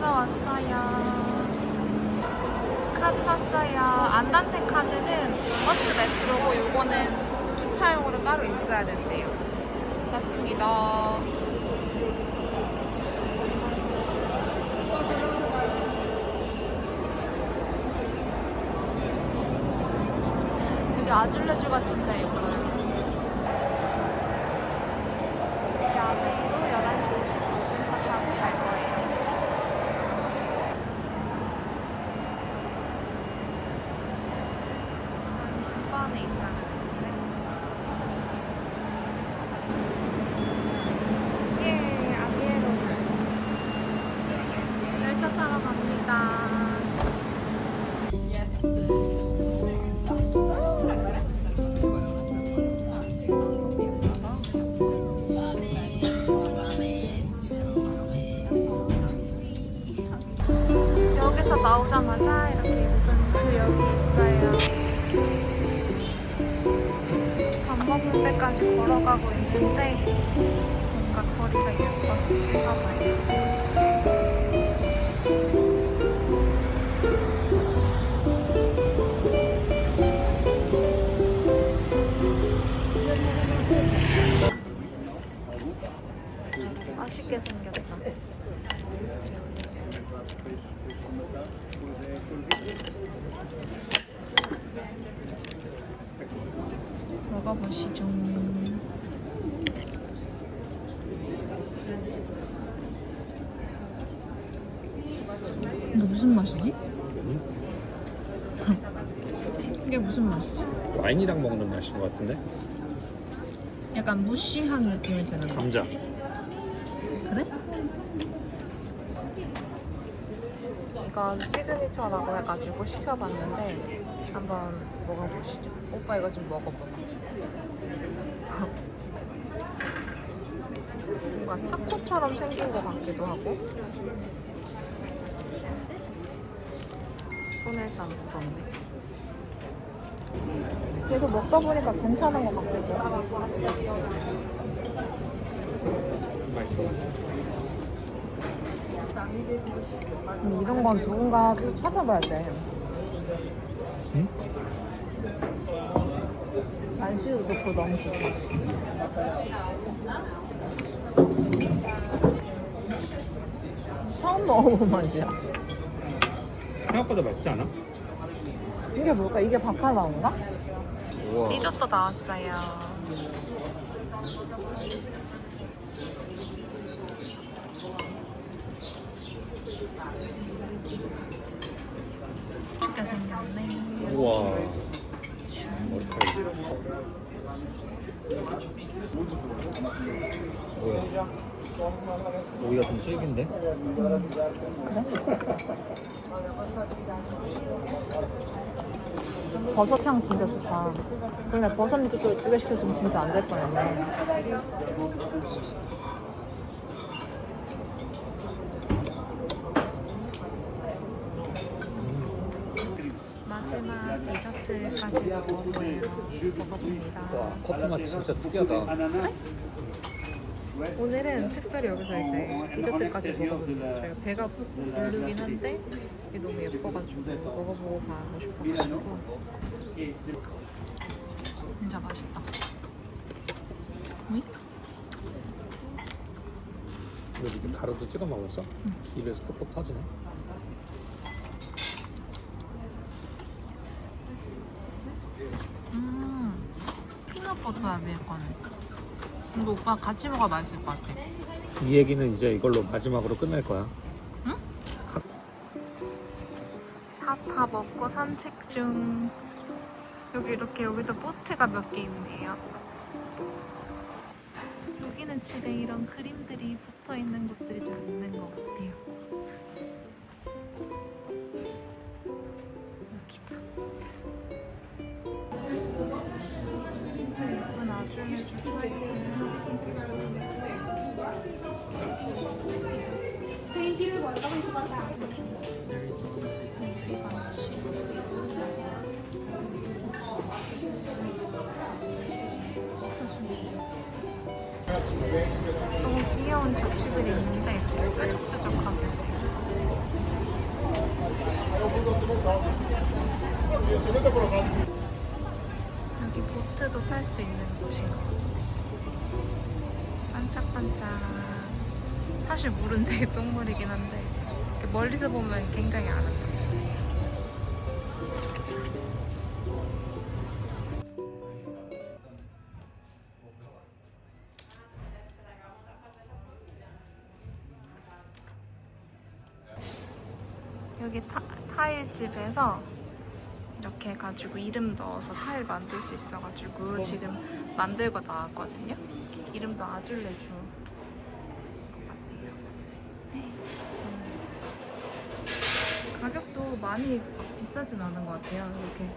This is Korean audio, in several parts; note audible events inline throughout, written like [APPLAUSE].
싸러 왔어요. 카드 샀어요. 안단테 카드는 버스 메트로고 요거는 기차용으로 따로 있어야 된대요. 샀습니다. 여기 아줄레주가 진짜 예뻐요. 이게 무슨 맛이지? 이게 무슨 맛이지? 와인이랑 먹는 맛인 것 같은데? 약간 무시한 느낌이 드는 거. 감자. 그래? 이건 시그니처라고 해가지고 시켜봤는데 한번 먹어보시죠. 오빠 이거 좀 먹어보나? 뭔가 타코처럼 생긴 것 같기도 하고 일단 묻었네. 계속 먹다 보니까 괜찮은 것 하고 맛있어. 근데 이런 건 누군가 계속 찾아봐야 돼. 응? 날씨도 좋고 너무 좋다. 처음 먹어본 맛이야. 생각보다 맛있지 않아? 이게 뭘까? 이게 바칼라인가? 우와. 리조또 나왔어요. 맛있게 생겼네. 우와. 머리카락. 뭐야? 오이가 좀 질긴데? 버섯 향 진짜 좋다. 근데 버섯 리조또 두개 시켰으면 진짜 안 될 뻔했네. 마지막 디저트까지 먹어보예요. 먹어봅니다. 와, 커피 맛 진짜 특이하다. 오늘은 특별히 여기서 이제 디저트까지 먹어봅니다. 저희가 배가 부르긴 한데 이게 너무 예뻐가지고 먹어보고 가고 싶어가지고 진짜 맛있다. 응? 여기 가루도 찍어 먹었어? 입에서 톡톡 터지네. 음, 피넛버터야 베이컨은. 이거 오빠 같이 먹어 맛있을 것 같아. 이 얘기는 이제 이걸로 마지막으로 끝낼 거야. 다 먹고 산책 중. 여기 이렇게 여기도 보트가 몇 개 있네요. 여기는 집에 이런 그림들이 붙어 있는 곳들이 좀 있는 것 같아요. 여기다. 진짜 예쁜 아주 너무 귀여운 접시들이 있는데 뾰족뾰족하게 여기 보트도 탈 수 있는 곳인 것 같아요. 반짝반짝. 사실 물은 되게 똥물이긴 한데 멀리서 보면 굉장히 아름답습니다. 여기 타, 타일 집에서 이렇게 해가지고 이름 넣어서 타일 만들 수 있어가지고 지금 만들고 나왔거든요. 이름도 아줄레 주. 많이 비싸진 않은 것 같아요. 이렇게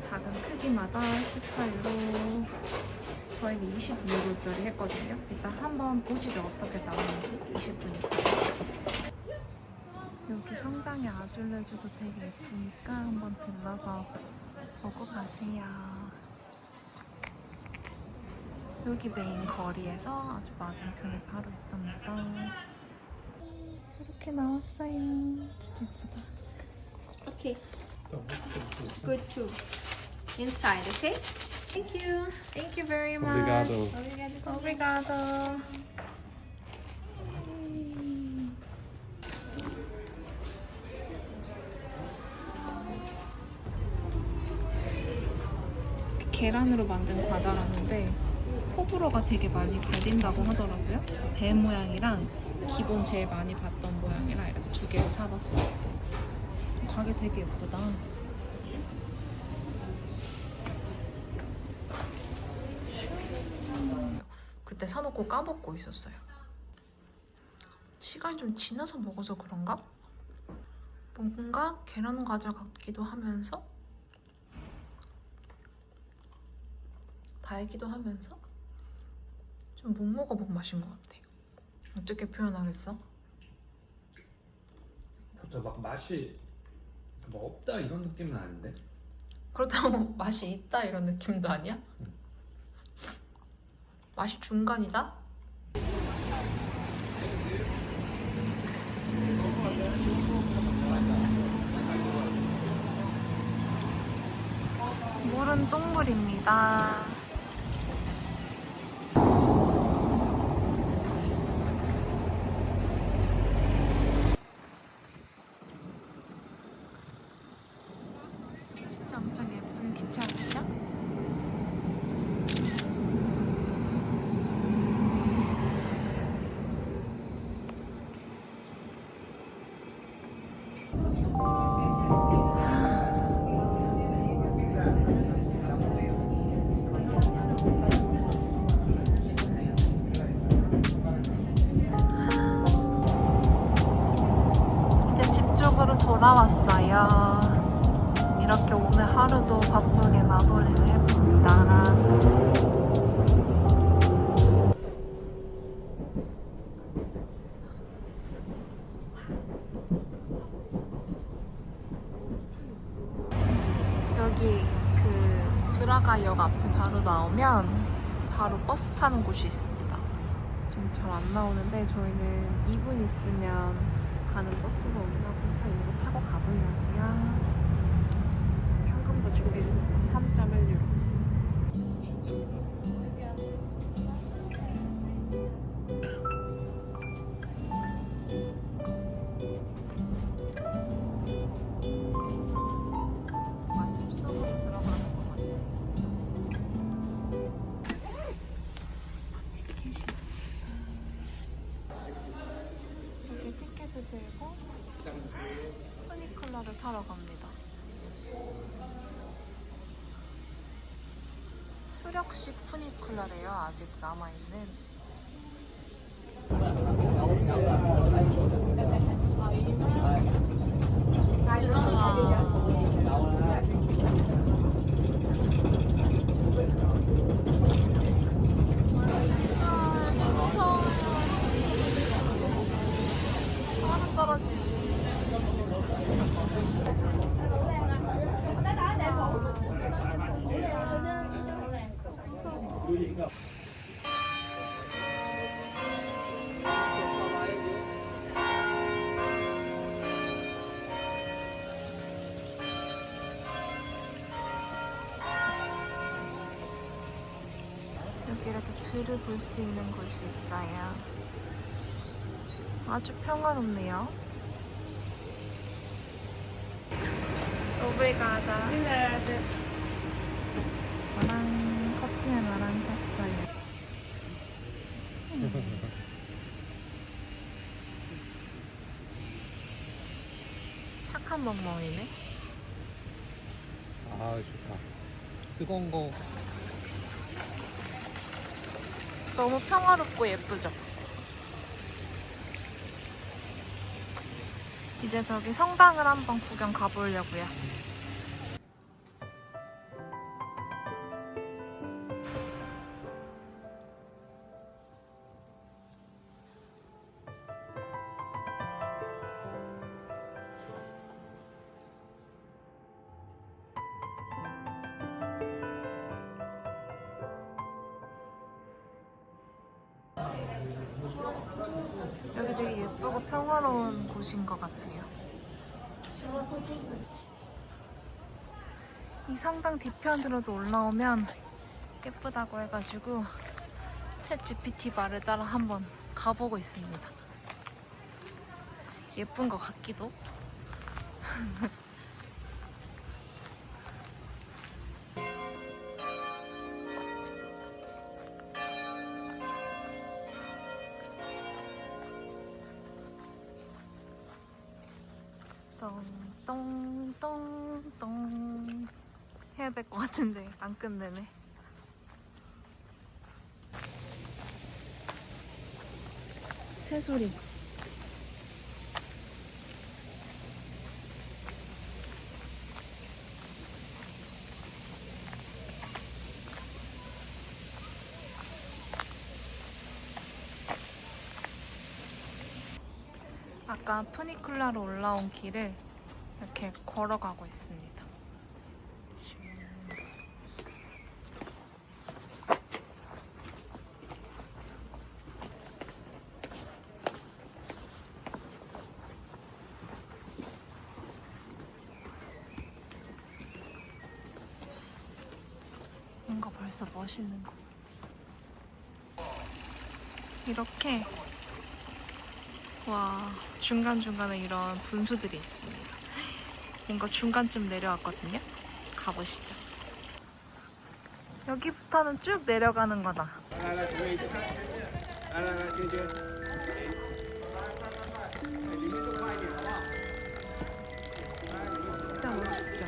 작은 크기마다 14유로. 저희는 22유로짜리 했거든요. 일단 한번 보시죠. 어떻게 나오는지 20분이니까. 여기 성당의 아줄레주도 되게 예쁘니까 한번 들러서 보고 가세요. 여기 메인 거리에서 아주 맞은편에 바로 있답니다. 이렇게 나왔어요. 진짜 예쁘다. Okay, it's good too. Inside, okay? Thank you. Thank you very much. Obrigado. Obrigado. 계란으로 만든 과자라는데 호불호가 되게 많이 갈린다고 하더라고요. 그래서 배 모양이랑 기본 제일 많이 봤던 모양이랑 이렇게 두 개를 사봤어요. 가게 되게 예쁘다. 그때 사놓고 까먹고 있었어요. 시간이 좀 지나서 먹어서 그런가? 뭔가 계란 과자 같기도 하면서 달기도 하면서 좀 못 먹어본 맛인 것 같아. 어떻게 표현하겠어? 보통 막 맛이 뭐 없다 이런 느낌은 아닌데. 그렇다고 [LAUGHS] 맛이 있다 이런 느낌도 아니야? 응. 맛이 중간이다? 물은 똥물입니다. 돌아왔어요. 이렇게 오늘 하루도 바쁘게 마무리를 해봅니다. 여기 그 브라가역 앞에 바로 나오면 바로 버스 타는 곳이 있습니다. 좀 잘 안 나오는데 저희는 2분 있으면 가는 버스가 온다고 해서 이거 타고 가보려고요. 현금도 준비했으니까 3.1유로. 숲속으로 수력식 푸니쿨러래요. 아직 남아있는. 길을 볼수 있는 곳이 있어요. 아주 평화롭네요. 오브리가다. 저랑 커피 하나랑 샀어요. 착한 멍멍이네. 아 좋다. 뜨거운 거 너무 평화롭고 예쁘죠? 이제 저기 성당을 한번 구경 가보려고요. 여기 되게 예쁘고 평화로운 곳인 것 같아요. 이 성당 뒤편으로도 올라오면 예쁘다고 해가지고 챗 GPT 말을 따라 한번 가보고 있습니다. 예쁜 것 같기도. [LAUGHS] 똥똥똥똥 해야 될 것 같은데 안 끝내네. 새소리. 아까 푸니쿨라로 올라온 길을 이렇게 걸어가고 있습니다. 뭔가 벌써 멋있는 거. 이렇게 와 중간중간에 이런 분수들이 있습니다. 뭔가 중간쯤 내려왔거든요. 가보시죠. 여기부터는 쭉 내려가는 거다. 진짜 멋있죠.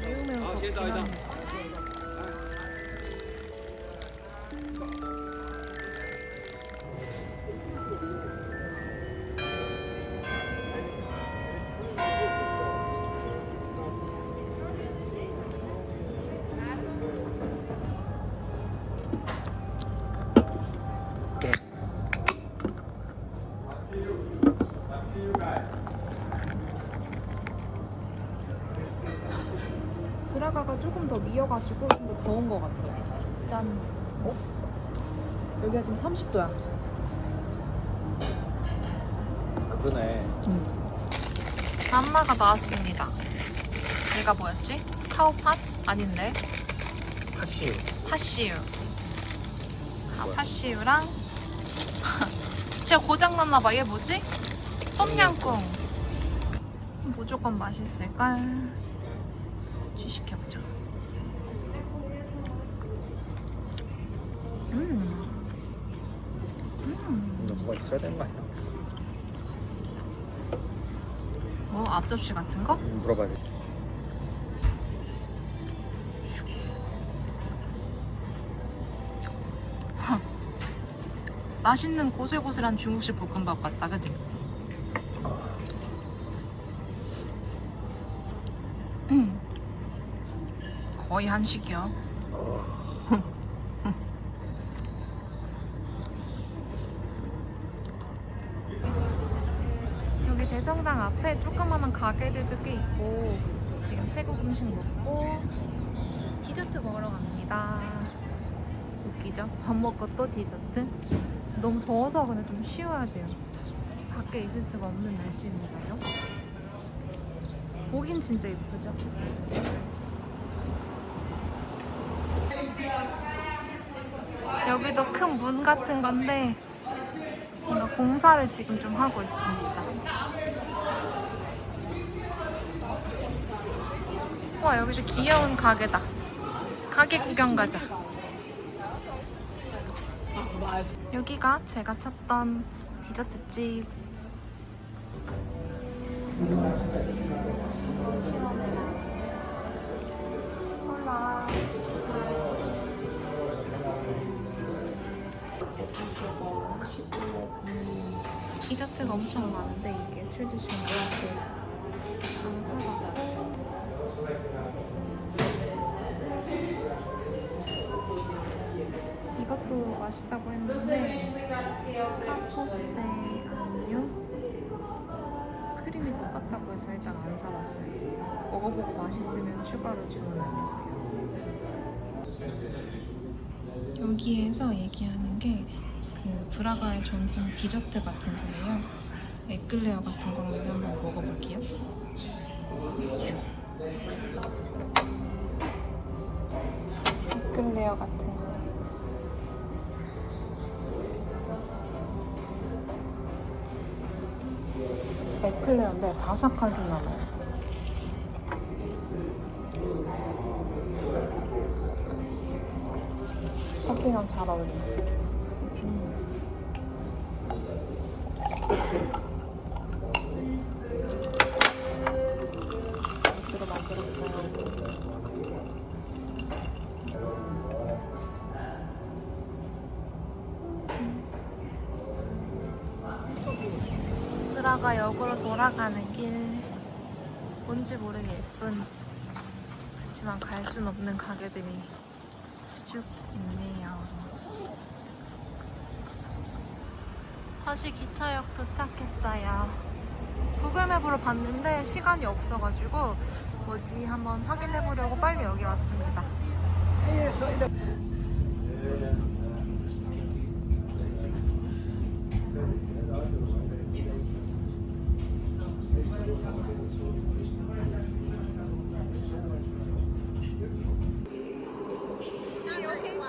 매우 매우 합 니다. 브라가가 조금 더 미어가지고 좀 더 더운 것 같아요. 짠. 어? 여기가 지금 30도야. 그러네. 안마가 나왔습니다. 얘가 뭐였지? 카우팟? 아닌데. 파시. 파시유. 아, 뭐야? 파시유랑 [LAUGHS] 제가 고장났나 봐. 얘 뭐지? 똠양꿍. 무조건 맛있을걸. 주식해보자. 음. 음. 이거 뭐가 있어야 되는 거 아니야? 뭐 앞접시 같은 거? 음, 물어봐야 돼. 맛있는 고슬고슬한 중국식 볶음밥 같다, 그지? 거의 한식이야. [LAUGHS] 여기 대성당 앞에 조그마한 가게들도 꽤 있고 지금 태국 음식 먹고 디저트 먹으러 갑니다. 웃기죠? 밥 먹고 또 디저트? 너무 더워서 근데 좀 쉬어야 돼요. 밖에 있을 수가 없는 날씨입니다요. 보긴 진짜 예쁘죠? 여기도 큰 문 같은 건데 뭔가 공사를 지금 좀 하고 있습니다. 와 여기도 귀여운 가게다. 가게 구경 가자. 여기가 제가 찾던 디저트집. 몰라. 디저트가 엄청 많은데 이게 트레디셔널하고 안 사봤고 이것도 맛있다고 했는데 파포세 안유 크림이 똑같다고 해서 일단 안 사봤어요. 먹어보고 맛있으면 추가로 주문하려고요. 여기에서 얘기하는 게 그 브라가의 전통 디저트 같은 거예요. 에클레어 같은 거라는데 한번 먹어볼게요. 에클레어 같은 거. 에클레어인데 바삭하진 않아요. 커피랑 잘 어울려요. 뭔지 모르게 예쁜. 그렇지만 갈 순 없는 가게들이 쭉 있네요. 다시 기차역 도착했어요. 구글맵으로 봤는데 시간이 없어가지고 뭐지 한번 확인해보려고 빨리 여기 왔습니다. Oh,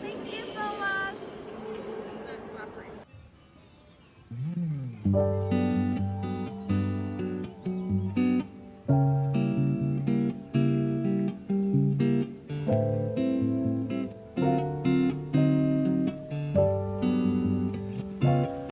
Thank you so much.